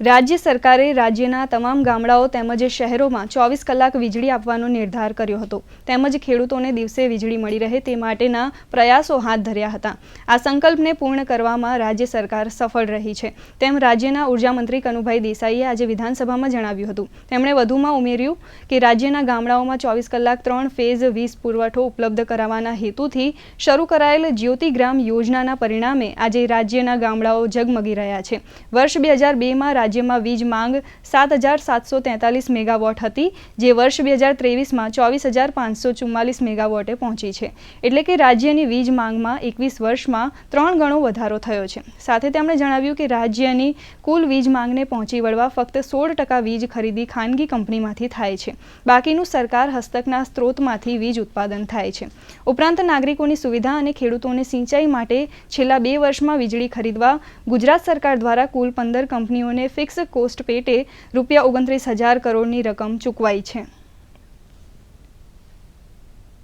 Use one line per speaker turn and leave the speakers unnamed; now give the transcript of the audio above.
રાજ્ય સરકારે રાજ્યના તમામ ગામડાઓ તેમજ શહેરોમાં ચોવીસ કલાક વીજળી આપવાનો નિર્ધાર કર્યો હતો. તેમજ ખેડૂતોને દિવસે વીજળી મળી રહે તે માટેના પ્રયાસો હાથ ધર્યા હતા. આ સંકલ્પને પૂર્ણ કરવામાં રાજ્ય સરકાર સફળ રહી છે. તેમ રાજ્યના ઉર્જામંત્રી કનુભાઈ દેસાઈએ આજે વિધાનસભામાં જણાવ્યું હતું. તેમણે વધુમાં ઉમેર્યું કે રાજ્યના ગામડાઓમાં ચોવીસ કલાક ત્રણ ફેઝ વીજ પુરવઠો ઉપલબ્ધ કરાવવાના હેતુથી શરૂ કરાયેલ જ્યોતિગ્રામ યોજનાના પરિણામે આજે રાજ્યના ગામડાઓ ઝગમગી રહ્યા છે. વર્ષ બે હજાર બેમાં રાજ્યમાં વીજ માંગ સાત હજાર સાતસો તેતાલીસ મેગાવોટ હતી, જે વર્ષ બે હજાર ત્રેવીસમાં ચોવીસ હજાર પાંચસો ચુમ્માલીસ મેગાવોટે પહોંચી છે. એટલે કે રાજ્યની વીજ માંગમાં એકવીસ વર્ષમાં ત્રણ ગણો વધારો થયો છે. સાથે તેમણે જણાવ્યું કે રાજ્યની કુલ વીજ માંગને પહોંચી વળવા ફક્ત સોળ ટકા વીજ ખરીદી ખાનગી કંપનીમાંથી થાય છે. બાકીનું સરકાર હસ્તકના સ્ત્રોતમાંથી વીજ ઉત્પાદન થાય છે. ઉપરાંત નાગરિકોની સુવિધા અને ખેડૂતોને સિંચાઈ માટે છેલ્લા બે વર્ષમાં વીજળી ખરીદવા ગુજરાત સરકાર દ્વારા કુલ પંદર કંપનીઓને ફિક્સ કોસ્ટ પેટે રૂપિયા ઓગણત્રીસ હજાર કરોડની રકમ ચૂકવાઈ છે.